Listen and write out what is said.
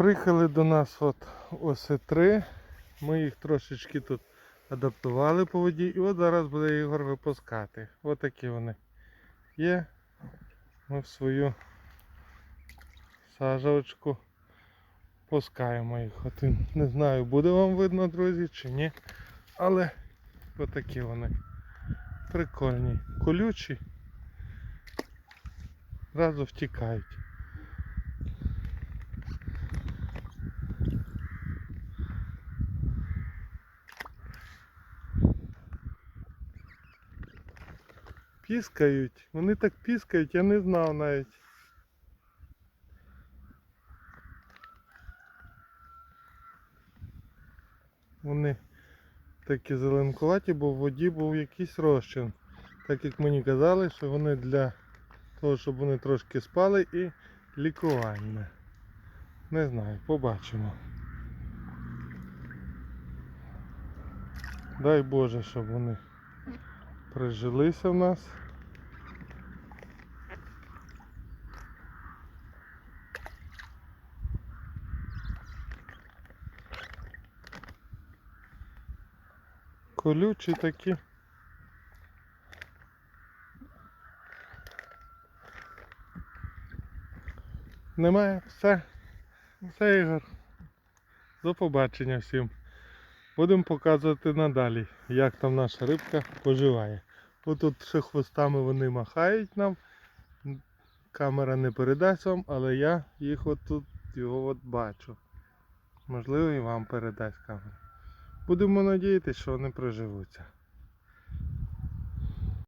Приїхали до нас от оси 3. Ми їх трошечки тут адаптували по воді. І от зараз буде Ігор випускати. От такі вони є. Ми в свою сажавочку пускаємо їх. От не знаю, буде вам видно, друзі, чи ні. Але отакі вони. Прикольні. Колючі. Зразу втікають. Піскають. Вони так піскають, я не знав навіть. Вони такі зеленкуваті, бо в воді був якийсь розчин. Так як мені казали, що вони для того, щоб вони трошки спали і лікувальне. Не знаю, побачимо. Дай Боже, щоб вони прижилися в нас. Колючі такі. Немає, все. Все, Ігор. До побачення всім. Будемо показувати надалі, як там наша рибка поживає. Отут ще хвостами вони махають нам. Камера не передасть вам, але я їх отут його от бачу. Можливо і вам передасть камера. Будемо надіятися, що вони приживуться.